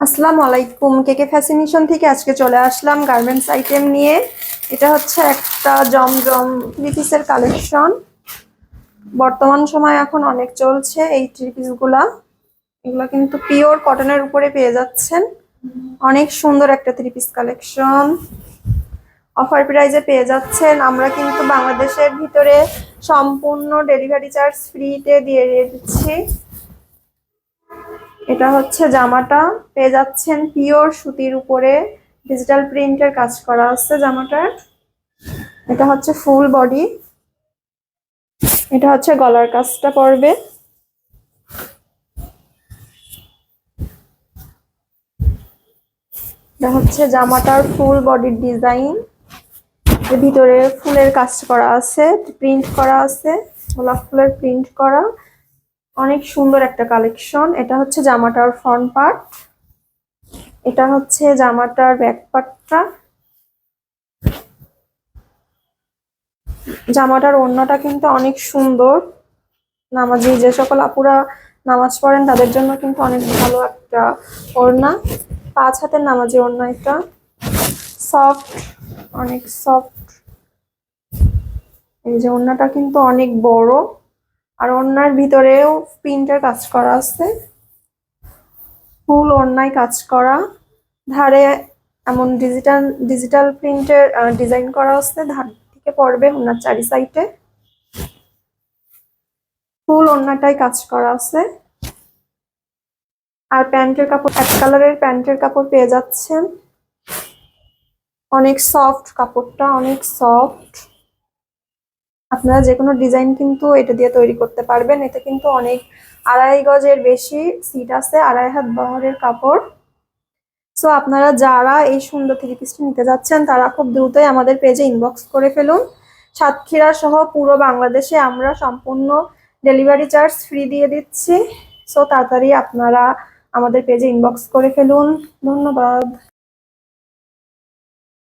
আসসালামু আলাইকুম। কেকে ফ্যাসিনেশন থেকে আজকে চলে আসলাম গার্মেন্টস আইটেম নিয়ে। এটা হচ্ছে একটা জমজম পিসের কালেকশন বর্তমান সময় এখন অনেক চলছে এই থ্রি পিসগুলা এগুলো কিন্তু পিওর কটনের উপরে পেয়ে যাচ্ছেন। অনেক সুন্দর একটা থ্রি পিস কালেকশন অফার প্রাইজে পেয়ে যাচ্ছেন। আমরা কিন্তু বাংলাদেশের ভিতরে সম্পূর্ণ ডেলিভারি চার্জ ফ্রিতে দিয়ে দিচ্ছি। এটা হচ্ছে জামাটা। পেয়ে যাচ্ছেন পিওর সুতির উপরে। ডিজিটাল প্রিন্টের কাজ করা আছে জামাটার। এটা হচ্ছে ফুল বডি এটা হচ্ছে গলার কাজটা পড়বে। এটা হচ্ছে জামাটার ফুল বডির ডিজাইন ভিতরে ফুলের কাজ করা আছে প্রিন্ট করা আছে, গোলাপ ফুলের প্রিন্ট করা। অনেক সুন্দর একটা কালেকশন। এটা হচ্ছে জামাটার ফ্রন্ট পার্ট এটা হচ্ছে জামাটার ব্যাক পার্টটা জামাটার ওড়নাটা কিন্তু অনেক সুন্দর। নামাজি যে সকল আপুরা নামাজ পড়েন, তাদের জন্য কিন্তু অনেক ভালো একটা ওড়না। পাঁচ হাতের নামাজি ওড়না এটা। সফট অনেক সফট এই যে ওড়নাটা কিন্তু অনেক বড়। আর ওড়নার ভিতরেও প্রিন্টের কাজ করা আছে। ফুল ওড়নায় কাজ করা। ধারে এমন ডিজিটাল ডিজিটাল প্রিন্টের ডিজাইন করা আছে। ধার থেকে পড়বে ওনার চারি সাইডে ফুল ওড়নাটাই কাজ করা আছে। আর প্যান্টের কাপড়, এক কালারের প্যান্টের কাপড় পেয়ে যাচ্ছেন। অনেক সফট কাপড়টা, অনেক সফট আপনারা যে কোনো ডিজাইন কিন্তু এটা দিয়ে তৈরি করতে পারবেন। এতে কিন্তু অনেক আড়াই গজের বেশি সিট আছে, আড়াই হাত বহরের কাপড়। সো আপনারা যারা এই সুন্দর থ্রি পিসটি নিতে যাচ্ছেন, তারা খুব দ্রুতই আমাদের পেজে ইনবক্স করে ফেলুন। সাতক্ষীরা সহ পুরো বাংলাদেশে আমরা সম্পূর্ণ ডেলিভারি চার্জ ফ্রি দিয়ে দিচ্ছি। সো তাড়াতাড়ি আপনারা আমাদের পেজে ইনবক্স করে ফেলুন। ধন্যবাদ।